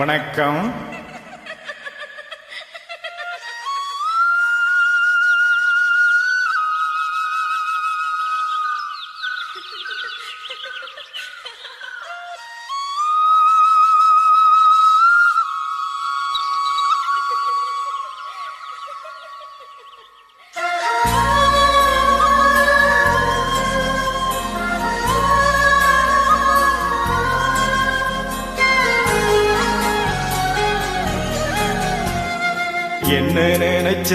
வணக்கம். என்ன நினைச்ச?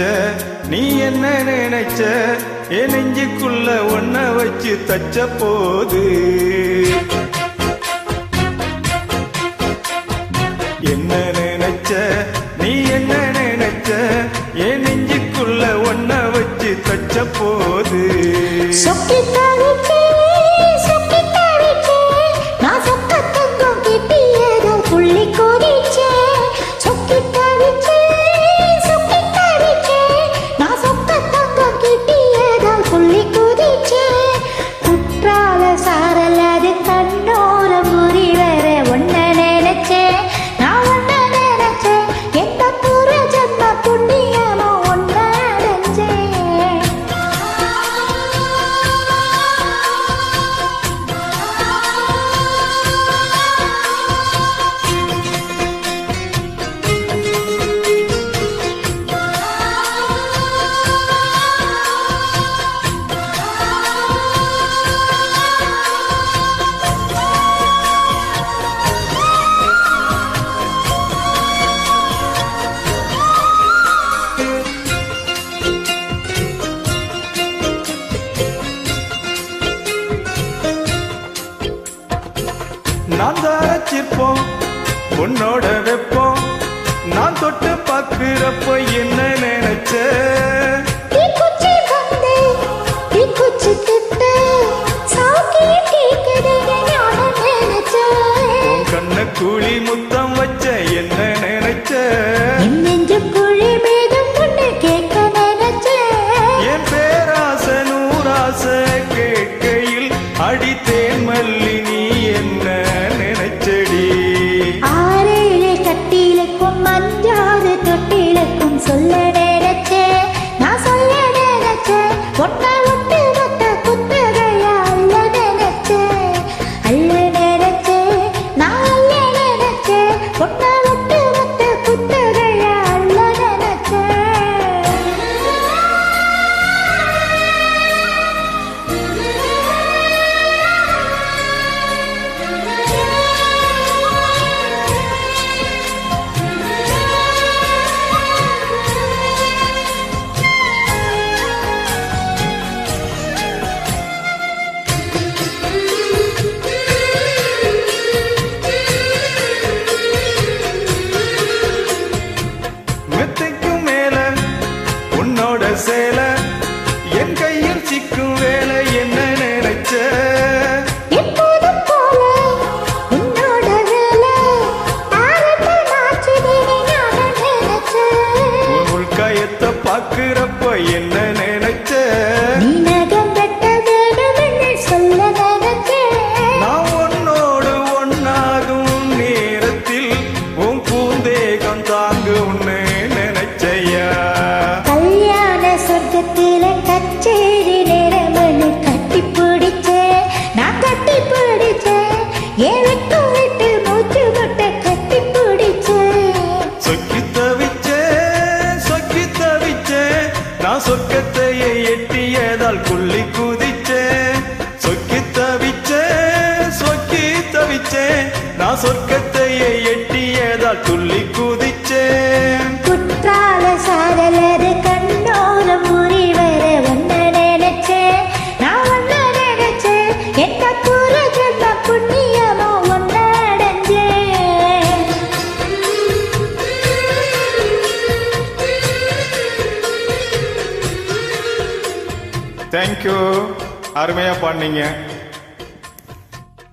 நீ என்ன நினைச்ச? என் நெஞ்சுக்குள்ள ஒன்ன வச்சு தச்ச போது. என்ன நினைச்ச? நீ என்ன நினைச்ச? என் நெஞ்சுக்குள்ள ஒன்ன வச்சு தச்ச போது. சொக்கித்தானே நான் தாரச்சிப்போம் உன்னோட வைப்போம். நான் தொட்டு பார்க்கிறப்ப என்ன நினைச்ச? கண்ண கூலி முத்தம் வச்ச என்ன நினைச்ச? நேசிக்கும் வேலை என்ன நினைச்ச? உள் கயத்தை பாக்குறப்ப என்ன நான் சொக்கத்தையே எட்டியதால் குள்ளி குதிச்சேன் சொக்கி தவிச்சேன் சொக்கி தவிச்சேன் நான் சொர்க்கத்தையே எட்டியதால் துள்ளி குதிச்சேன் தேங்க்யூ அருமையாக பாடினீங்க.